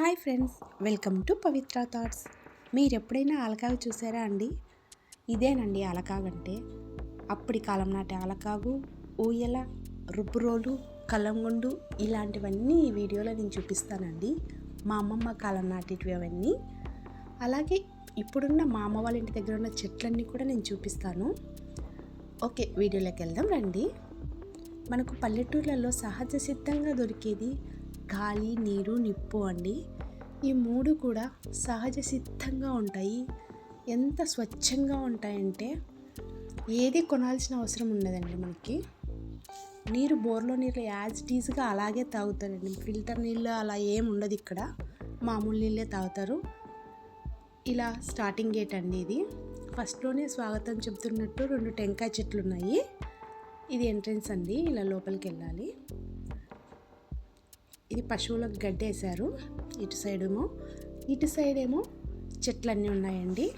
Hi friends welcome to Pavitra thoughts. మీరు ఎప్పుడైనా ఆలకాగు చూసారా అండి? ఇదేనండి ఆలకాగు అంటే అప్పటి కాలం నాటి ఆలకాగు ఊయల రుబ్బురోలు కలంగుండు ఇలాంటివన్నీ ఈ వీడియోలో నేను చూపిస్తానండి. మా అమ్మమ్మ కాలం నాటివి అవన్నీ. అలాగే ఇప్పుడున్న మా అమ్మ వాళ్ళ ఇంటి దగ్గర ఉన్న చెట్లన్నీ కూడా నేను చూపిస్తాను. ఓకే వీడియోలోకి వెళ్దాం రండి. మనకు పల్లెటూర్లలో సహజ సిద్ధంగా దొరికేది గాలి నీరు నిప్పు అండి. ఈ మూడు కూడా సహజ సిద్ధంగా ఉంటాయి. ఎంత స్వచ్ఛంగా ఉంటాయంటే ఏది కొనాల్సిన అవసరం ఉండదండి మనకి. నీరు బోర్లో నీళ్ళు యాజ్ టీజ్గా అలాగే తాగుతారండి. ఫిల్టర్ నీళ్ళు అలా ఏం ఉండదు ఇక్కడ. మామూలు నీళ్ళే తాగుతారు. ఇలా స్టార్టింగ్ గేట్ అండి ఇది. ఫస్ట్లోనే స్వాగతం చెప్తున్నట్టు రెండు టెంకాయ చెట్లు ఉన్నాయి ఇది ఎంట్రన్స్ అండి. ఇలా లోపలికి వెళ్ళాలి. ఇది పశువులకు గడ్డేశారు. ఇటు సైడ్ ఏమో ఇటు సైడ్ ఏమో చెట్లన్నీ ఉన్నాయండి.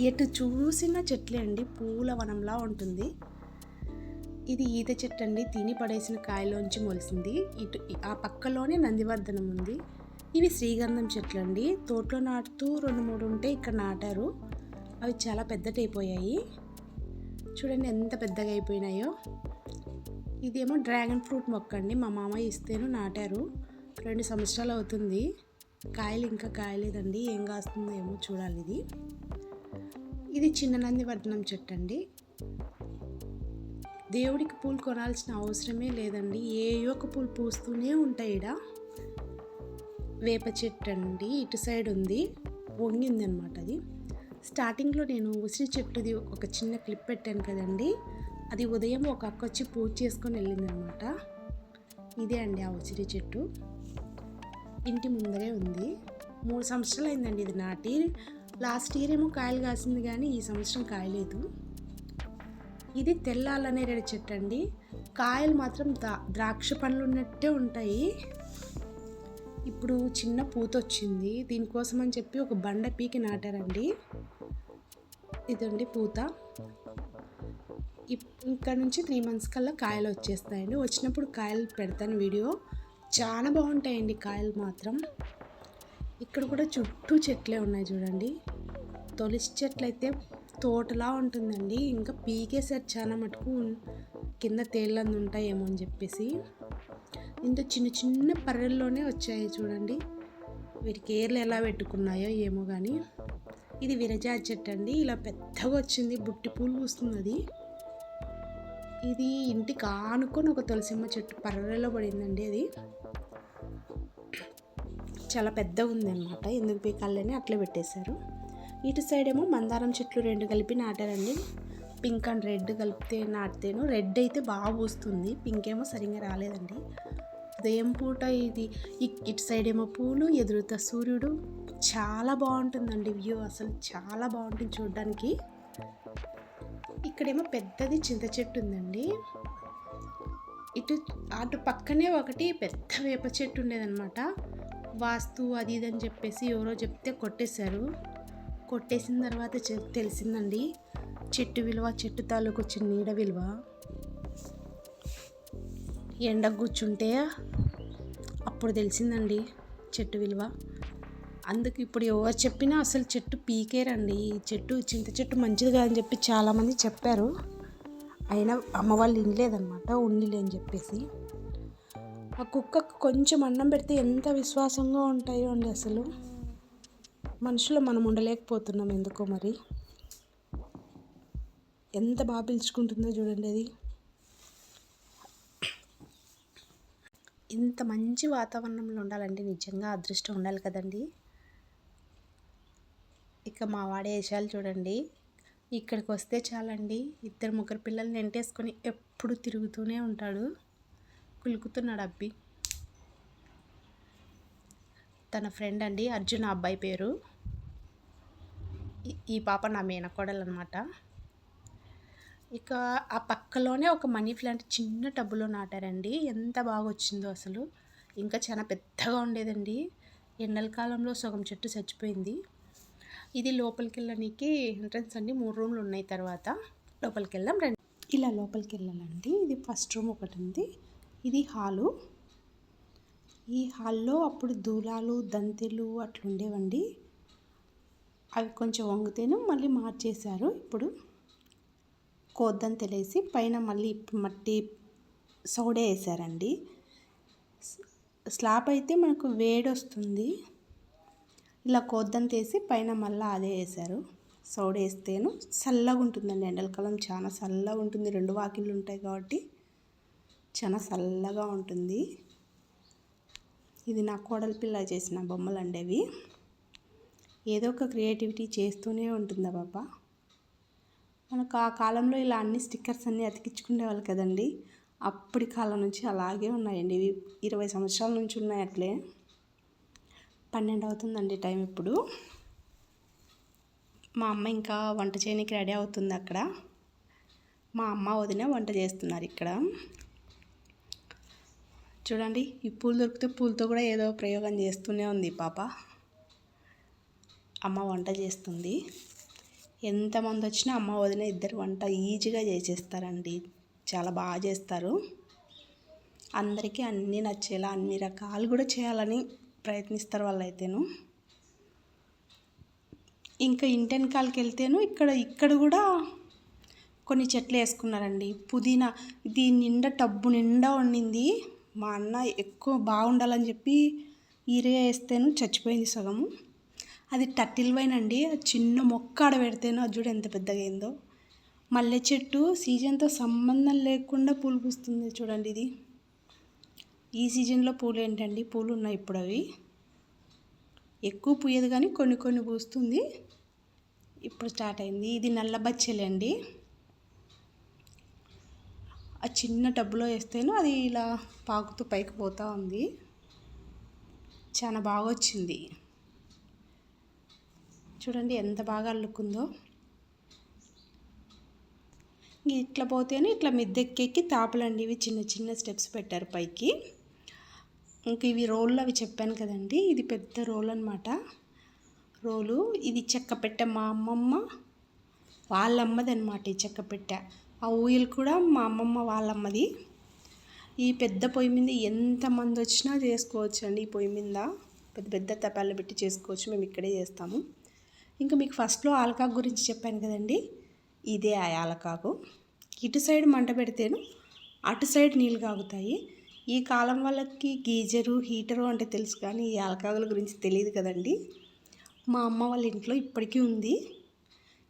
ఎటు చూసిన చెట్లే అండి పూల వనంలా ఉంటుంది. ఇది ఈత చెట్టు అండి తిని పడేసిన కాయలోంచి మొలిసింది. ఇటు ఆ పక్కలోనే నందివర్ధనం ఉంది. ఇవి శ్రీగంధం చెట్లు అండి తోటలో నాటుతూ రెండు మూడు ఉంటే ఇక్కడ నాటారు. అవి చాలా పెద్దటైపోయాయి. చూడండి ఎంత పెద్దగా అయిపోయినాయో. ఇదేమో డ్రాగన్ ఫ్రూట్ మొక్క అండి. మా మామయ్య ఇస్తేను నాటారు. రెండు సంవత్సరాలు అవుతుంది. కాయలు ఇంకా కాయలేదండి. ఏం కాస్తుందో ఏమో చూడాలి ఇది. ఇది చిన్న నంది వర్ధనం చెట్టు అండి. దేవుడికి పూలు కొనాల్సిన అవసరమే లేదండి. ఏ ఒక పూలు పూస్తూనే ఉంటాయి ఇడ వేప చెట్టు అండి. ఇటు సైడ్ ఉంది. వంగింది అనమాట అది. స్టార్టింగ్లో నేను ఉసిరి చెట్టుది ఒక చిన్న క్లిప్ పెట్టాను కదండి. అది ఉదయం ఒక అక్క వచ్చి పూజ చేసుకొని వెళ్ళిందనమాట. ఇదే అండి ఆ ఉసిరి చెట్టు. ఇంటి ముందరే ఉంది. మూడు సంవత్సరాలు అయిందండి ఇది నాటి. లాస్ట్ ఇయర్ ఏమో కాయలు కాసింది కానీ ఈ సంవత్సరం కాయలేదు. ఇది తెల్లాలనే రెండు చెట్టు అండి. కాయలు మాత్రం ద్రాక్ష పండ్లు ఉన్నట్టే ఉంటాయి. ఇప్పుడు చిన్న పూత వచ్చింది. దీనికోసం అని చెప్పి ఒక బండ పీకి నాటారండి. ఇదండి పూత. ఇక్కడ నుంచి త్రీ మంత్స్ కల్లా కాయలు వచ్చేస్తాయండి. వచ్చినప్పుడు కాయలు పెడతాను వీడియో. చాలా బాగుంటాయండి కాయలు మాత్రం. ఇక్కడ కూడా చుట్టూ చెట్లే ఉన్నాయి చూడండి. తొలిసి చెట్లు అయితే తోటలా ఉంటుందండి. ఇంకా పీకేసారి చాలా మటుకు కింద తేళ్ళంది ఉంటాయేమో అని చెప్పేసి. ఇంత చిన్న చిన్న పర్రెల్లోనే వచ్చాయి చూడండి. వీరి కేర్లు ఎలా పెట్టుకున్నాయో ఏమో కానీ ఇది విరజా చెట్టు అండి ఇలా పెద్దగా వచ్చింది. బుట్టి పూలు పూస్తుంది అది. ఇది ఇంటికి ఆనుకొని ఒక తులసిమ్మ చెట్టు పర్రెలో పడిందండి అది. చాలా పెద్ద ఉంది అనమాట ఎందుకు పీకాలని అట్లే పెట్టేశారు. ఇటు సైడ్ ఏమో మందారం చెట్లు రెండు కలిపి నాటారండి. పింక్ అండ్ రెడ్ కలిపితే నాటితేను రెడ్ అయితే బాగా పూస్తుంది. పింక్ ఏమో సరిగ్గా రాలేదండి. ఉదయం పూట ఇది ఇటు సైడ్ ఏమో పూలు ఎదురుతా సూర్యుడు. చాలా బాగుంటుందండి వ్యూ అసలు చాలా బాగుంటుంది చూడడానికి. ఇక్కడేమో పెద్దది చింత చెట్టు ఉందండి. ఇటు అటు పక్కనే ఒకటి పెద్ద వేప చెట్టు ఉండేదన్నమాట. వాస్తు అది ఇది అని చెప్పేసి ఎవరో చెప్తే కొట్టేశారు. కొట్టేసిన తర్వాత తెలిసిందండి. చెట్టు విలువ చెట్టు తాలూకు వచ్చిన నీడ విలువ. ఎండ కూర్చుంటే అప్పుడు తెలిసిందండి చెట్టు విలువ. అందుకు ఇప్పుడు ఎవరు చెప్పినా అసలు చెట్టు పీకేరండి. చెట్టు చింత చెట్టు మంచిది కాదని చెప్పి చాలామంది చెప్పారు. అయినా అమ్మ వాళ్ళు వినలేదనమాట ఉండిలే అని చెప్పేసి. ఆ కుక్కకు కొంచెం అన్నం పెడితే ఎంత విశ్వాసంగా ఉంటాయో అండి అసలు. మనుషులు మనం ఉండలేకపోతున్నాం ఎందుకో మరి. ఎంత బాగా పిలుచుకుంటుందో చూడండి అది. ఇంత మంచి వాతావరణంలో ఉండాలంటే నిజంగా అదృష్టం ఉండాలి కదండీ. ఇక మా వాడే వేషాలు చూడండి. ఇక్కడికి వస్తే చాలండి. ఇద్దరు ముగ్గురు పిల్లల్ని వెంటేసుకొని ఎప్పుడు తిరుగుతూనే ఉంటాడు. కులుకుతున్నాడు అబ్బి. తన ఫ్రెండ్ అండి అర్జున్ అబ్బాయి పేరు. ఈ పాప నా మేనకోడలు అనమాట ఇక ఆ పక్కలోనే ఒక మనీ ప్లాంట్ చిన్న టబ్బులో నాటారండి. ఎంత బాగా వచ్చిందో అసలు. ఇంకా చాలా పెద్దగా ఉండేదండి. ఎండల కాలంలో సగం చెట్టు చచ్చిపోయింది. ఇది లోపలికి వెళ్ళడానికి ఎంట్రన్స్ అండి. మూడు రూమ్లు ఉన్నాయి తర్వాత. లోపలికి వెళ్దాం రండి. ఇలా లోపలికి వెళ్ళాలండి ఇది ఫస్ట్ రూమ్ ఒకటి ఉంది ఇది హాలు. ఈ హాల్లో అప్పుడు దూలాలు దంతెలు అట్లుండేవండి. అవి కొంచెం వంగితేను మళ్ళీ మార్చేశారు. ఇప్పుడు కోద్దని తెలిసి పైన మళ్ళీ మట్టి సౌడే వేసారండి స్లాబ్ అయితే మనకు వేడి వస్తుంది ఇలా కోద్దని తీసి పైన మళ్ళీ అదే వేశారు. సౌడ్ వేస్తేను చల్లగా ఉంటుందండి. ఎండలకాలం చాలా చల్లగా ఉంటుంది. రెండు వాకిళ్ళు ఉంటాయి కాబట్టి చాలా చల్లగా ఉంటుంది. ఇది నా కోడలి పిల్ల చేసిన బొమ్మలు అండి అవి. ఏదో ఒక క్రియేటివిటీ చేస్తూనే ఉంటుందా బాబా మనకు ఆ కాలంలో ఇలా అన్ని స్టిక్కర్స్ అన్నీ అతికించుకునేవాళ్ళు కదండి. అప్పటి కాలం నుంచి అలాగే ఉన్నాయండి. ఇవి ఇరవై సంవత్సరాల నుంచి ఉన్నాయి అట్లే. పన్నెండు అవుతుందండి టైం ఇప్పుడు. మా అమ్మ ఇంకా వంట చేయడానికి రెడీ అవుతుంది అక్కడ. మా అమ్మ వదిన వంట చేస్తున్నారు ఇక్కడ. చూడండి ఈ పూలు దొరికితే పూలతో కూడా ఏదో ప్రయోగం చేస్తూనే ఉంది పాప. అమ్మ వంట చేస్తుంది. ఎంతమంది వచ్చినా అమ్మ వదిన ఇద్దరు వంట ఈజీగా చేసేస్తారండి. చాలా బాగా చేస్తారు. అందరికీ అన్నీ నచ్చేలా అన్ని రకాలు కూడా చేయాలని ప్రయత్నిస్తారు వాళ్ళైతేను. ఇంకా ఇంటెనకాలకి వెళ్తేను ఇక్కడ ఇక్కడ కూడా కొన్ని చెట్లు వేసుకున్నారండి. పుదీనా దీని నిండా టబ్బు నిండా వండింది. మా అన్న ఎక్కువ బాగుండాలని చెప్పి ఈరే వేస్తేను చచ్చిపోయింది సగము. అది టట్టిల్ వైన్ అండి. చిన్న మొక్క ఆడ పెడితేను అది చూడు ఎంత పెద్దగా అయిందో. మల్లె చెట్టు సీజన్తో సంబంధం లేకుండా పూలు పూస్తుంది చూడండి ఇది. ఈ సీజన్లో పూలు ఏంటండి పూలు ఉన్నాయి ఇప్పుడు అవి ఎక్కువ పూయదు కానీ కొన్ని కొన్ని పూస్తుంది. ఇప్పుడు స్టార్ట్ అయింది. ఇది నల్ల బచ్చెలండి. ఆ చిన్న టబ్బులో వేస్తేను అది ఇలా పాకుతూ పైకి పోతూ ఉంది. చాలా బాగా వచ్చింది. చూడండి ఎంత బాగా అల్లుకుందో. ఇట్లా పోతేనే ఇట్లా మిద్దెక్కెక్కి తాపలండి. ఇవి చిన్న చిన్న స్టెప్స్ పెట్టారు పైకి. ఇంక ఇవి రోళ్ళు అవి చెప్పాను కదండి. ఇది పెద్ద రోల్ అనమాట రోలు ఇది చెక్క పెట్టె మా అమ్మమ్మ వాళ్ళమ్మది అనమాట ఈ చెక్క పెట్టె. ఆ ఊయలు కూడా మా అమ్మమ్మ వాళ్ళమ్మది. ఈ పెద్ద పొయ్యి మీద ఎంతమంది వచ్చినా చేసుకోవచ్చు అండి ఈ పొయ్యి మీద. పెద్ద పెద్ద తపాలు పెట్టి చేసుకోవచ్చు మేము ఇక్కడే చేస్తాము. ఇంకా మీకు ఫస్ట్లో ఆలకాకు గురించి చెప్పాను కదండి. ఇదే ఆ ఆలకాకు. ఇటు సైడ్ మంట పెడితేను అటు సైడ్ నీళ్ళు కాగుతాయి. ఈ కాలం వాళ్ళకి గీజరు హీటరు అంటే తెలుసు కానీ ఈ అలకాగుల గురించి తెలియదు కదండి. మా అమ్మ వాళ్ళ ఇంట్లో ఇప్పటికీ ఉంది.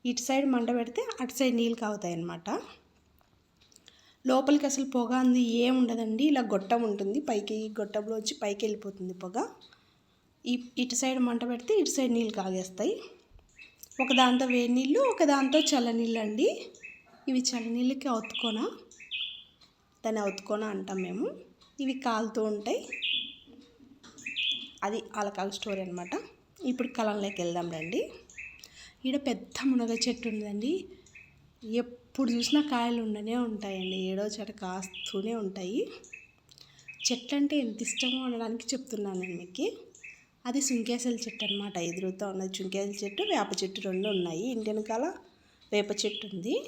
ఇటు సైడ్ మంట పెడితే అటు సైడ్ నీళ్ళు కాగుతాయి అన్నమాట లోపలికి అసలు పొగ అంది ఏం ఉండదండి. ఇలా గొట్టం ఉంటుంది. పైకి గొట్టంలో వచ్చి పైకి వెళ్ళిపోతుంది పొగ. ఈ ఇటు సైడ్ మంట పెడితే ఇటు సైడ్ నీళ్ళు కాగేస్తాయి. ఒక దాంతో వేడి నీళ్ళు ఒక దాంతో చల్లనీళ్ళు అండి ఇవి చల్లనీళ్ళకి అవుతుకోనా దాన్ని అవుతుకోనా అంటాం మేము. ఇవి కాలుతూ ఉంటాయి. అది అలకాల స్టోరీ అనమాట ఇప్పుడు కలంలోకి వెళ్దాం రండి. ఈడ పెద్ద మునగ చెట్టు ఉందండి ఎప్పుడు చూసినా కాయలు ఉండనే ఉంటాయండి. ఏడో చెట కాస్తూనే ఉంటాయి. చెట్లు అంటే ఎంత ఇష్టమో అనడానికి చెప్తున్నాను నేను మీకు. అది సుంకేసల చెట్టు అనమాట ఎదురుతో ఉన్నది చుంకేసల చెట్టు వేప చెట్టు రెండు ఉన్నాయి. ఇంటి వెనకాల వేప చెట్టు ఉంది.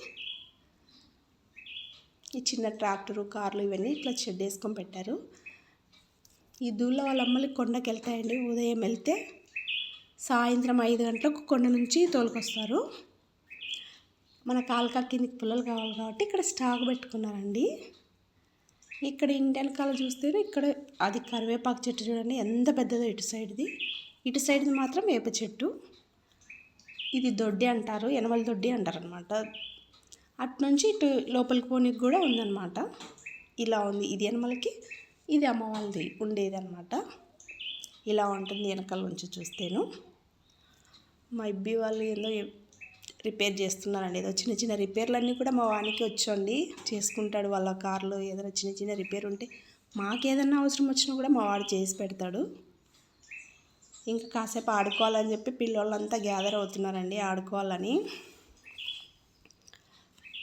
ఈ చిన్న ట్రాక్టరు కార్లు ఇవన్నీ ఇట్లా షెడ్ వేసుకొని పెట్టారు. ఈ దూళ్ళ వాళ్ళ అమ్మలు కొండకి వెళ్తాయండి ఉదయం వెళ్తే సాయంత్రం ఐదు గంటలకు కొండ నుంచి తోలుకొస్తారు. మన కాలకా కిందికి పిల్లలు కావాలి కాబట్టి ఇక్కడ స్టాక్ పెట్టుకున్నారండి. ఇక్కడ ఇంటి వెనకాల చూస్తే ఇక్కడ అది కరివేపాకు చెట్టు చూడండి. ఎంత పెద్దదో ఇటు సైడ్ది. ఇటు సైడ్ది మాత్రం వేప చెట్టు. ఇది దొడ్డి అంటారు. ఎనమల దొడ్డి అంటారు అనమాట అటు నుంచి ఇటు లోపలికి పోనీకి కూడా ఉందన్నమాట. ఇలా ఉంది ఇది ఎనమలకి ఇది అమ్మ వాళ్ళది ఉండేది అనమాట ఇలా ఉంటుంది వెనకాల నుంచి చూస్తేను. మా ఇబ్బి వాళ్ళు ఏదో రిపేర్ చేస్తున్నారండి. ఏదో చిన్న చిన్న రిపేర్లన్నీ కూడా మా వానికి వచ్చండి. చేసుకుంటాడు వాళ్ళ కార్లో ఏదైనా చిన్న చిన్న రిపేర్ ఉంటే మాకు ఏదైనా అవసరం వచ్చినా కూడా మా వాడు చేసి పెడతాడు. ఇంకా కాసేపు ఆడుకోవాలని చెప్పి పిల్లలంతా గ్యాదర్ అవుతున్నారండి ఆడుకోవాలని.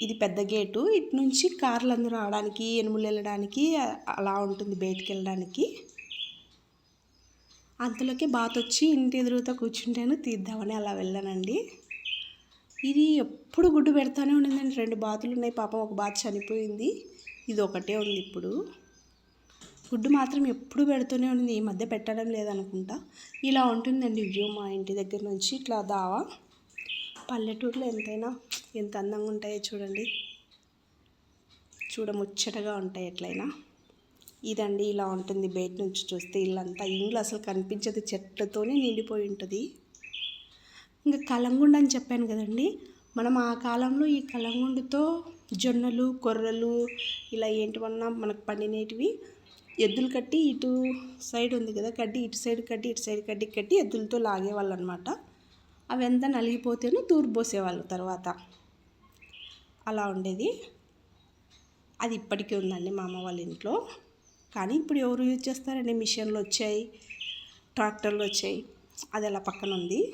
ఇది పెద్ద గేటు. ఇటు నుంచి కార్లు అందరూ రావడానికి ఎనుములు వెళ్ళడానికి అలా ఉంటుంది బయటికి వెళ్ళడానికి అంతలోకే బాత్ వచ్చి ఇంటి ఎదురుతో కూర్చుంటాను తీద్దామని అలా వెళ్ళానండి. ఇది ఎప్పుడు గుడ్డు పెడతానే ఉండిందండి. రెండు బాతులు ఉన్నాయి పాపం ఒక బాత్ చనిపోయింది. ఇది ఒకటే ఉంది ఇప్పుడు. గుడ్డు మాత్రం ఎప్పుడు పెడుతూనే ఉంది ఈ మధ్య పెట్టడం లేదనుకుంటా. ఇలా ఉంటుందండి వ్యూ మా ఇంటి దగ్గర నుంచి ఇట్లా దావా. పల్లెటూరులో ఎంతైనా ఎంత అందంగా ఉంటాయో చూడండి. చూడముచ్చటగా ఉంటాయి ఎట్లయినా. ఇదండి ఇలా ఉంటుంది బయట నుంచి చూస్తే ఇల్లంతా. ఇండ్లు అసలు కనిపించదు చెట్లతోనే నిండిపోయి ఉంటుంది. ఇంకా కలంగుండ అని చెప్పాను కదండి. మనం ఆ కాలంలో ఈ కలంగుండుతో జొన్నలు కొర్రలు ఇలా ఏంటివన్నా మనకు పండినేటివి ఎద్దులు కట్టి ఇటు సైడ్ ఉంది కదా కడ్డీ ఇటు సైడ్ కట్టి ఇటు సైడ్ కడ్డీ కట్టి ఎద్దులతో లాగేవాళ్ళు అనమాట అవి ఎంత నలిగిపోతేనే తూర్పు పోసేవాళ్ళు తర్వాత. అలా ఉండేది. అది ఇప్పటికీ ఉందండి మా అమ్మ వాళ్ళ ఇంట్లో. కానీ ఇప్పుడు ఎవరు యూజ్ చేస్తారండి? మిషన్లు వచ్చాయి ట్రాక్టర్లు వచ్చాయి. అది అలా పక్కన ఉంది.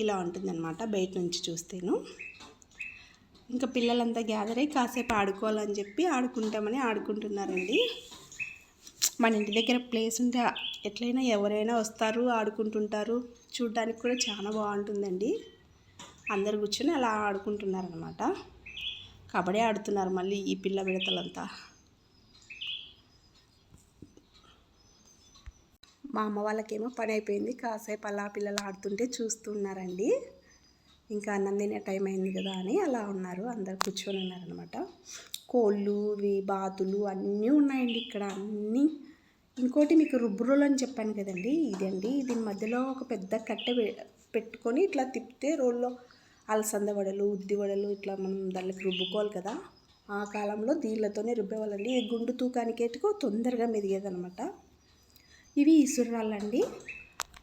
ఇలా ఉంటుందన్నమాట బయట నుంచి చూస్తేను. ఇంకా పిల్లలంతా గ్యాదర్ అయ్యి కాసేపు ఆడుకోవాలని చెప్పి ఆడుకుంటామని ఆడుకుంటున్నారండి. మన ఇంటి దగ్గర ప్లేస్ ఉంటే ఎట్లయినా ఎవరైనా వస్తారు ఆడుకుంటుంటారు. చూడడానికి కూడా చాలా బాగుంటుందండి. అందరు కూర్చొని అలా ఆడుకుంటున్నారనమాట కబడ్డీ ఆడుతున్నారు మళ్ళీ ఈ పిల్ల విడతలంతా. మా అమ్మ వాళ్ళకేమో పని అయిపోయింది. కాసేపు అలా పిల్లలు ఆడుతుంటే చూస్తున్నారండి ఇంకా అన్నం తినే టైం అయింది కదా అని అలా ఉన్నారు. అందరు కూర్చొని ఉన్నారనమాట కోళ్ళు ఇవి బాతులు అన్నీ ఉన్నాయండి ఇక్కడ. అన్నీ ఇంకోటి మీకు రుబ్బురోలు అని చెప్పాను కదండి ఇదండి. దీని మధ్యలో ఒక పెద్ద కట్టె పెట్టుకొని ఇట్లా తిప్పితే రోల్లో అలసంద వడలు ఉద్ది వడలు ఇట్లా మనం దానికి రుబ్బుకోవాలి కదా. ఆ కాలంలో దీనిలతోనే రుబ్బేవాళ్ళండి. ఇది గుండు తూకానికి ఎట్టుకో తొందరగా మెదిగేదనమాట. ఇవి ఇసురాళ్ళండి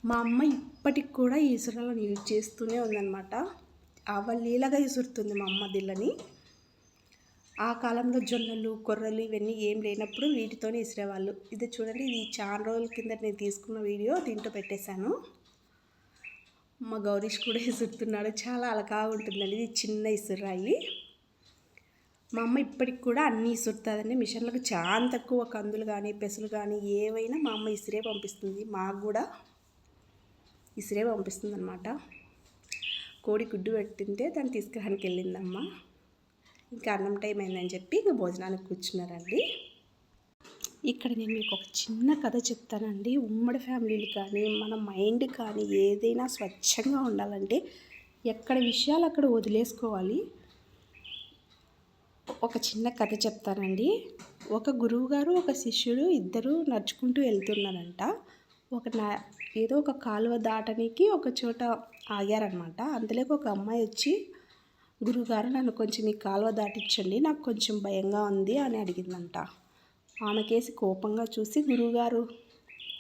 మా అమ్మ ఇప్పటికి కూడా ఈసురాలను ఇసురాలను యూజ్ చేస్తూనే ఉందన్నమాట అవలీలగా ఇసురుతుంది మా అమ్మ దిల్లని. ఆ కాలంలో జొన్నలు కొర్రలు ఇవన్నీ ఏం లేనప్పుడు వీటితోనే ఇసిరేవాళ్ళు. ఇది చూడండి ఇది చాలా రోజుల కింద నేను తీసుకున్న వీడియో దీంట్లో పెట్టేశాను. మా గౌరీష్ కూడా ఇసురుతున్నాడు చాలా అలకా ఉంటుందండి ఇది చిన్న ఇసురాయి మా అమ్మ ఇప్పటికి కూడా అన్నీ ఇసురుతుందండి మిషన్లకు చాలా తక్కువ కందులు కానీ పెసలు కానీ ఏవైనా మా అమ్మ ఇసిరే పంపిస్తుంది మాకు కూడా ఇసిరే పంపిస్తుంది అనమాట కోడి గుడ్డు పెట్టింటే దాన్ని తీసుకురానికి వెళ్ళిందమ్మ ఇంకా అన్నం టైం అయిందని చెప్పి ఇంకా భోజనానికి కూర్చున్నారండి. ఇక్కడ నేను మీకు ఒక చిన్న కథ చెప్తానండి. ఉమ్మడి ఫ్యామిలీలు కానీ మన మైండ్ కానీ ఏదైనా స్వచ్ఛంగా ఉండాలంటే ఎక్కడ విషయాలు అక్కడ వదిలేసుకోవాలి. ఒక చిన్న కథ చెప్తానండి. ఒక గురువుగారు ఒక శిష్యుడు ఇద్దరు నడుచుకుంటూ వెళ్తున్నారంట. ఒక నా ఏదో ఒక కాలువ దాటనికి ఒక చోట ఆగారనమాట అందులోకి ఒక అమ్మాయి వచ్చి గురుగారు నన్ను కొంచెం ఈ కాలువ దాటించండి నాకు కొంచెం భయంగా ఉంది అని అడిగిందంట. ఆమెకేసి కోపంగా చూసి గురువుగారు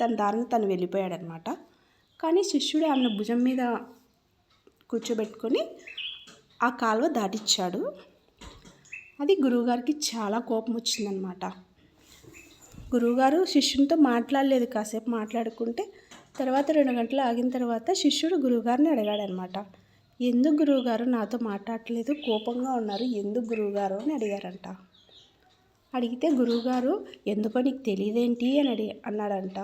తన దారిని తను వెళ్ళిపోయాడనమాట. కానీ శిష్యుడు ఆమె భుజం మీద కూర్చోబెట్టుకొని ఆ కాలువ దాటిచ్చాడు. అది గురువుగారికి చాలా కోపం వచ్చిందనమాట. గురువుగారు శిష్యునితో మాట్లాడలేదు కాసేపు మాట్లాడుకుంటే తర్వాత రెండు గంటలు ఆగిన తర్వాత శిష్యుడు గురువుగారిని అడిగాడనమాట. ఎందుకు గురువుగారు నాతో మాట్లాడలేదు? కోపంగా ఉన్నారు. ఎందుకు గురువుగారు అని అడిగారంట. అడిగితే గురువుగారు ఎందుకో నీకు తెలియదేంటి అని అడి అన్నాడంట.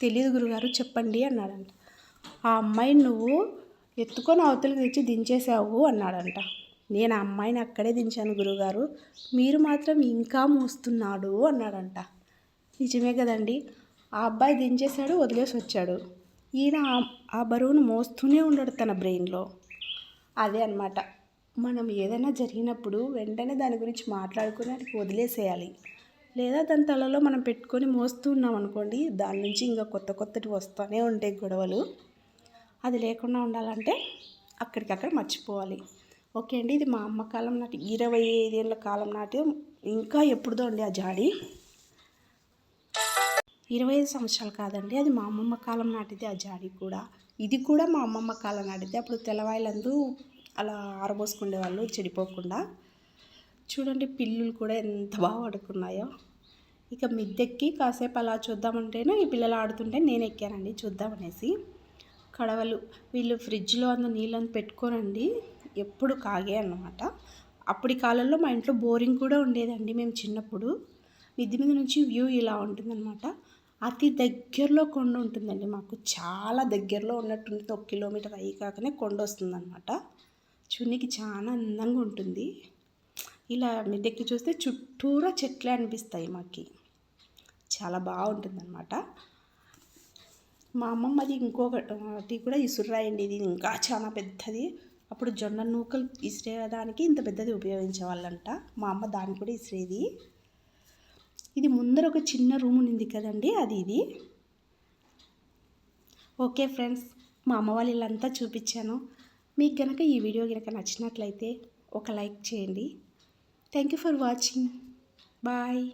తెలియదు గురుగారు చెప్పండి అన్నాడంట. ఆ అమ్మాయిని నువ్వు ఎత్తుకొని అవతలకి తెచ్చి దించేసావు అన్నాడంట. నేను ఆ అమ్మాయిని అక్కడే దించాను గురుగారు మీరు మాత్రం ఇంకా మూస్తున్నాడు అన్నాడంట. నిజమే కదండి. ఆ అబ్బాయి దించేశాడు వదిలేసి వచ్చాడు. ఈయన ఆ బరువును మోస్తూనే ఉన్నాడు తన బ్రెయిన్లో. అదే అనమాట మనం ఏదైనా జరిగినప్పుడు వెంటనే దాని గురించి మాట్లాడుకుని అది వదిలేసేయాలి. లేదా దాని తలలో మనం పెట్టుకొని మోస్తూ ఉన్నాం అనుకోండి దాని నుంచి ఇంకా కొత్త కొత్తటి వస్తూనే ఉంటాయి గొడవలు. అది లేకుండా ఉండాలంటే అక్కడికక్కడ మర్చిపోవాలి. ఓకే అండి ఇది మా అమ్మ కాలం నాటి ఇరవై ఐదేళ్ళ కాలం నాటి ఇంకా ఎప్పుడుదో అండి ఆ జాడి? ఇరవై ఐదు సంవత్సరాలు కాదండి అది మా అమ్మమ్మ కాలం నాటిది ఆ జాడి కూడా. ఇది కూడా మా అమ్మమ్మ కాలం నాటితే అప్పుడు తెల్లవాయిలందు అలా ఆరబోసుకునే వాళ్ళు చెడిపోకుండా. చూడండి పిల్లులు కూడా ఎంత బాగా ఆడుకున్నాయో ఇక మిద్దెక్కి కాసేపు అలా చూద్దామంటేనే ఈ పిల్లలు ఆడుతుంటే నేను ఎక్కానండి చూద్దామనేసి కడవలు వీళ్ళు ఫ్రిడ్జ్లో అందు నీళ్ళని పెట్టుకోనండి ఎప్పుడు కాగే అన్నమాట. అప్పటి కాలంలో మా ఇంట్లో బోరింగ్ కూడా ఉండేదండి మేము చిన్నప్పుడు. మిద్ది మీద నుంచి వ్యూ ఇలా ఉంటుందన్నమాట. అతి దగ్గరలో కొండ ఉంటుందండి మాకు. చాలా దగ్గరలో ఉన్నట్టుంది. ఒక కిలోమీటర్ అయ్యి కాకనే కొండ వస్తుందన్నమాట. చూనికి చాలా అందంగా ఉంటుంది. ఇలా మిద్దెక్కి చూస్తే చుట్టూరా చెట్లే అనిపిస్తాయి మాకు. చాలా బాగుంటుందన్నమాట. మా అమ్మమ్మది ఇంకొకటి కూడా ఇసురాయండి ఇది ఇంకా చాలా పెద్దది. అప్పుడు జొన్న నూకలు ఇసిరేదానికి ఇంత పెద్దది ఉపయోగించేవాళ్ళంట మా అమ్మ దాన్ని కూడా ఇసిరేది. ఇది ముందర ఒక చిన్న రూమ్ ఉంది కదండి అది ఇది. ఓకే ఫ్రెండ్స్ మా అమ్మ వాళ్ళంతా చూపించాను. మీకు కనుక ఈ వీడియో కనుక నచ్చినట్లయితే ఒక లైక్ చేయండి. Thank you for watching bye